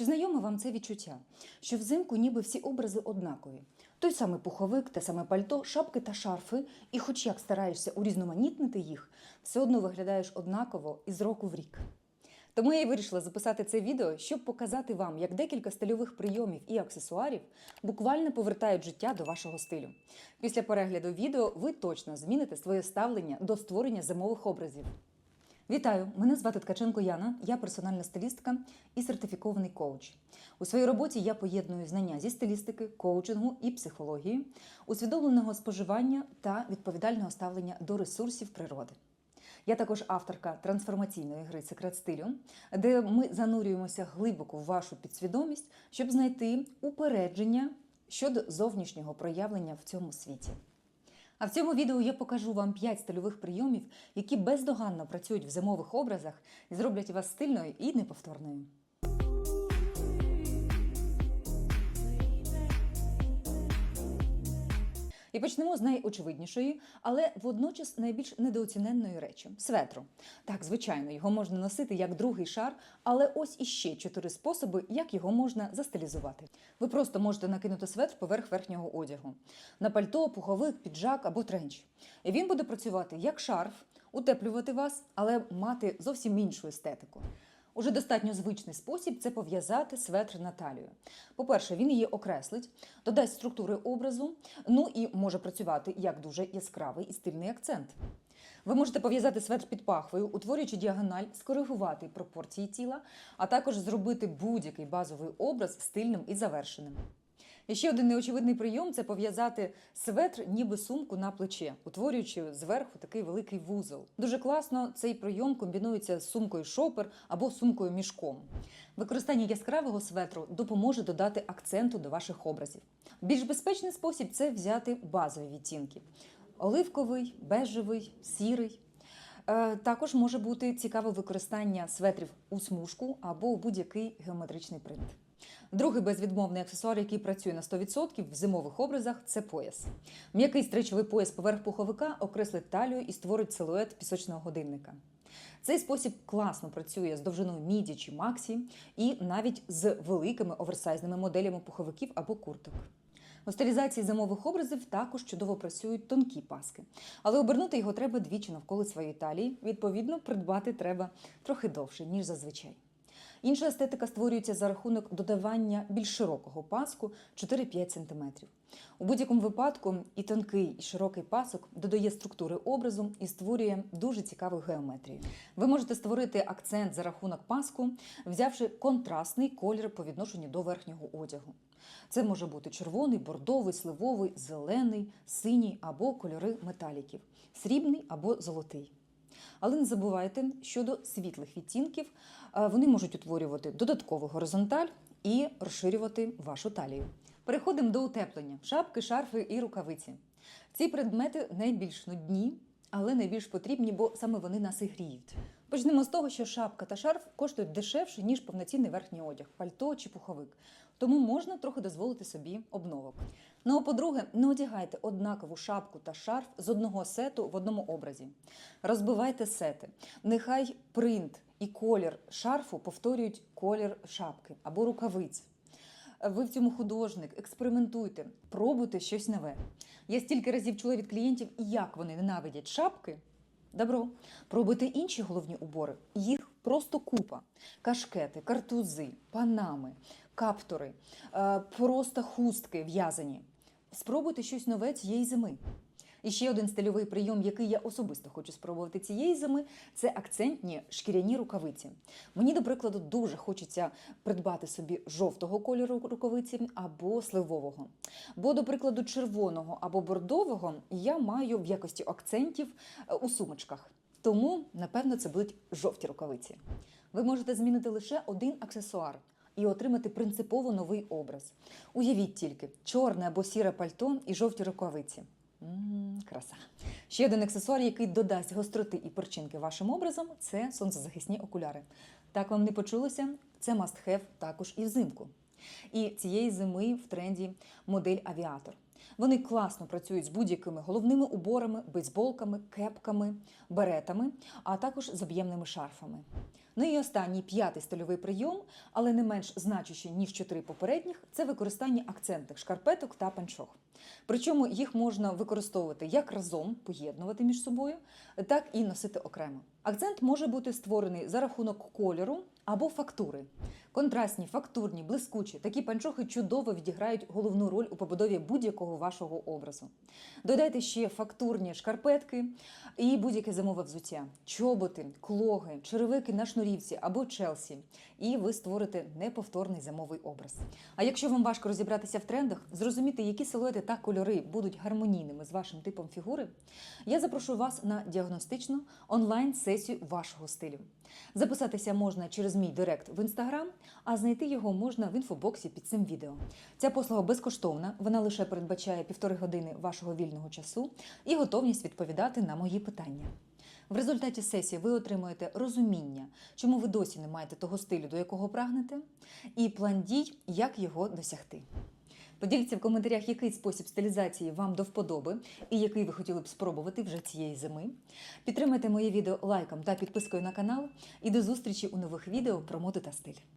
Чи знайоме вам це відчуття? Що взимку ніби всі образи однакові? Той самий пуховик, те саме пальто, шапки та шарфи, і хоч як стараєшся урізноманітнити їх, все одно виглядаєш однаково із року в рік. Тому я й вирішила записати це відео, щоб показати вам, як декілька стильових прийомів і аксесуарів буквально повертають життя до вашого стилю. Після перегляду відео ви точно зміните своє ставлення до створення зимових образів. Вітаю! Мене звати Ткаченко Яна, я персональна стилістка і сертифікований коуч. У своїй роботі я поєдную знання зі стилістики, коучингу і психології, усвідомленого споживання та відповідального ставлення до ресурсів природи. Я також авторка трансформаційної гри Секрет стилю, де ми занурюємося глибоко в вашу підсвідомість, щоб знайти упередження щодо зовнішнього проявлення в цьому світі. А в цьому відео я покажу вам 5 стильових прийомів, які бездоганно працюють в зимових образах і зроблять вас стильною і неповторною. І почнемо з найочевиднішої, але водночас найбільш недооціненної речі светру. Так, звичайно, його можна носити як другий шар, але ось іще чотири способи, як його можна застилізувати. Ви просто можете накинути светр поверх верхнього одягу на пальто, пуховик, піджак або тренч. І він буде працювати як шарф, утеплювати вас, але мати зовсім іншу естетику. Уже достатньо звичний спосіб це пов'язати светр на талію. По-перше, він її окреслить, додасть структури образу, ну і може працювати як дуже яскравий і стильний акцент. Ви можете пов'язати светр під пахвою, утворюючи діагональ, скоригувати пропорції тіла, а також зробити будь-який базовий образ стильним і завершеним. І ще один неочевидний прийом це пов'язати светр, ніби сумку на плече, утворюючи зверху такий великий вузол. Дуже класно цей прийом комбінується з сумкою шопер або сумкою мішком. Використання яскравого светру допоможе додати акценту до ваших образів. Більш безпечний спосіб це взяти базові відтінки: оливковий, бежевий, сірий. Е, Також може бути цікаве використання светрів у смужку або у будь-який геометричний принт. Другий безвідмовний аксесуар, який працює на 100% в зимових образах, це пояс. М'який стричовий пояс поверх пуховика окреслить талію і створить силует пісочного годинника. Цей спосіб класно працює з довжиною міді чи максі, і навіть з великими оверсайзними моделями пуховиків або курток. У стилізації зимових образів також чудово працюють тонкі паски, але обернути його треба двічі навколо своєї талії. Відповідно, придбати треба трохи довше, ніж зазвичай. Інша естетика створюється за рахунок додавання більш широкого паску 4-5 см. У будь-якому випадку і тонкий, і широкий пасок додає структури образу і створює дуже цікаву геометрію. Ви можете створити акцент за рахунок паску, взявши контрастний колір по відношенню до верхнього одягу. Це може бути червоний, бордовий, сливовий, зелений, синій або кольори металіків, срібний або золотий. Але не забувайте, щодо світлих відтінків, е, вони можуть утворювати додаткову горизонталь і розширювати вашу талію. Переходимо до утеплення: шапки, шарфи і рукавиці. Ці предмети найбільш нудні, але найбільш потрібні, бо саме вони нас і гріють. Почнемо з того, що шапка та шарф коштують дешевше, ніж повноцінний верхній одяг, пальто чи пуховик. Тому можна трохи дозволити собі обновок. Ну а по-друге, не одягайте однакову шапку та шарф з одного сету в одному образі. Розбивайте сети. Нехай принт і колір шарфу повторюють колір шапки або рукавиць. Ви в цьому художник, експериментуйте, пробуйте щось нове. Я стільки разів чула від клієнтів, як вони ненавидять шапки. Добро, пробуйте інші головні убори. Їх просто купа: кашкети, картузи, панами, каптори, е, просто хустки в'язані. Спробуйте щось нове цієї зими. І ще один стильовий прийом, який я особисто хочу спробувати цієї зими, це акцентні шкіряні рукавиці. Мені, до прикладу, дуже хочеться придбати собі жовтого кольору рукавиці або сливового. Бо, до прикладу, червоного або бордового я маю в якості акцентів е, у сумочках. Тому, напевно, це будуть жовті рукавиці. Ви можете змінити лише один аксесуар і отримати принципово новий образ. Уявіть тільки чорне або сіре пальто і жовті рукавиці. Краса. Ще один аксесуар, який додасть гостроти і перчинки вашим образом, це сонцезахисні окуляри. Так вам не почулося? Це must have також і взимку. І цієї зими в тренді модель авіатор. Вони класно працюють з будь-якими головними уборами, бейсболками, кепками, беретами, а також з об'ємними шарфами. Ну і останній п'ятий стильовий прийом, але не менш значущий, ніж чотири попередніх, це використання акцентних шкарпеток та панчох. Причому їх можна використовувати як разом, поєднувати між собою, так і носити окремо. Акцент може бути створений за рахунок кольору або фактури. Контрастні, фактурні, блискучі такі панчохи чудово відіграють головну роль у побудові будь-якого вашого образу. Додайте ще фактурні шкарпетки і будь-яке зимове взуття, чоботи, клоги, черевики на шнурівці або челсі, і ви створите неповторний зимовий образ. А якщо вам важко розібратися в трендах, зрозуміти, які силуети та кольори будуть гармонійними з вашим типом фігури, я запрошую вас на діагностичну онлайн-сесію вашого стилю. Записатися можна через мій директ в інстаграм, а знайти його можна в інфобоксі під цим відео. Ця послуга безкоштовна, вона лише передбачає півтори години вашого вільного часу і готовність відповідати на мої питання. В результаті сесії ви отримуєте розуміння, чому ви досі не маєте того стилю, до якого прагнете, і план дій, як його досягти. Поділіться в коментарях, який спосіб стилізації вам до вподоби і який ви хотіли б спробувати вже цієї зими. Підтримайте моє відео лайком та підпискою на канал. І до зустрічі у нових відео про моду та стиль.